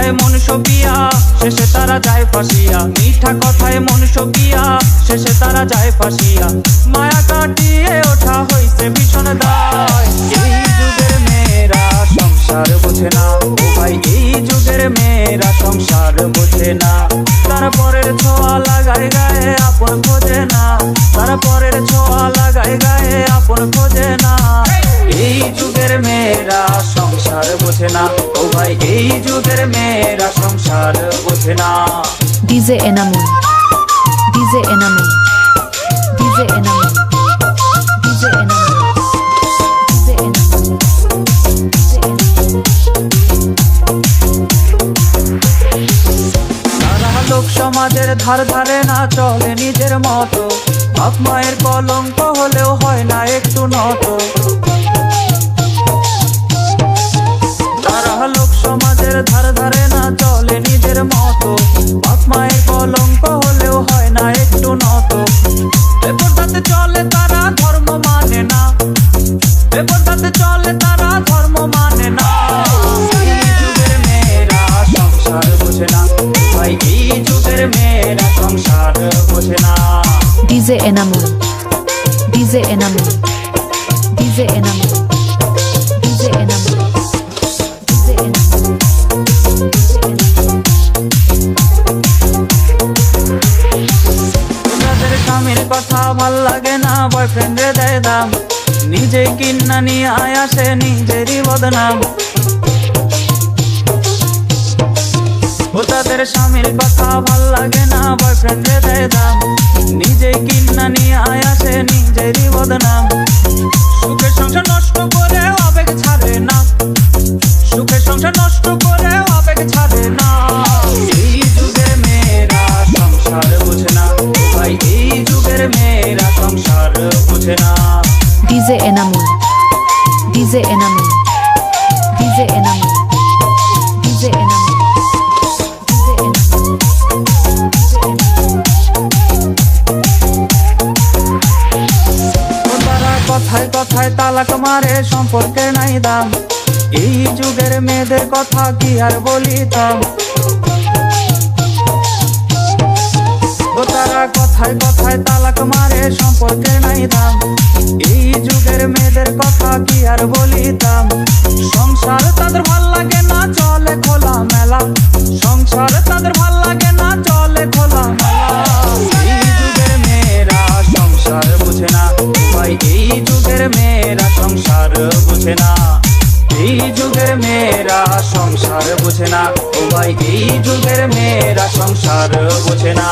কথায় মন সবিয়া শেষে তারা যায় ফাঁসিয়া। মিঠা কথায় মন সবিয়া শেষে তারা যায় ফাঁসিয়া। মায়া কাটিয়ে ওঠা হইছে ভীষণ দায়। এই যুগের মেয়েরা সংসার বোঝে না। ও ভাই, এই যুগের মেয়েরা সংসার বোঝে না। তার পরের ছোঁয়া লাগায় গায়ে আপন খোঁজে না। সংসার বোঝে না। ও ভাই এই যুগের মেয়েরা সংসার বোঝে না। DJ Enamul DJ Enamul DJ Enamul DJ Enamul DJ Enamul DJ লোক সমাজের ধার ধারে না চলে নিজের মতো। বাপ মায়ের কলঙ্ক হলেও হয় না একটু নত। DJ Enamul DJ Enamul DJ স্বামীর কথা ভালো লাগে না নিজে কিন্না নিয়ে নিজেরই বদনাম। ও তাদের স্বামীর কথা ভালো লাগে না বয়ফ্রেন্ডে দেয় দাম। নিজে কিন্না নিয়ে আয় DJ Enamul DJ Enamul DJ তারা কথায় কথায় তালাক মারে, সম্পর্কে নাই দাম। এই যুগের মেয়েদের কথা কি আর বলিতাম? কথায় কথায় তালাক মারে সম্পর্কে নাই দাম। এই যুগের মেয়েদের কথা কি আর বলিতাম? সংসার তাদের ভালো লাগে না, চলে খোলা মেলা। সংসার তাদের ভালো লাগে না, চলে খোলা মেলা। এই যুগের মেয়েরা সংসার বুঝে না। ভাই, এই যুগের মেয়েরা সংসার বুঝে না। এই যুগের মেয়েরা সংসার বুঝে না। ও ভাই, এই যুগের মেয়েরা সংসার বুঝে না।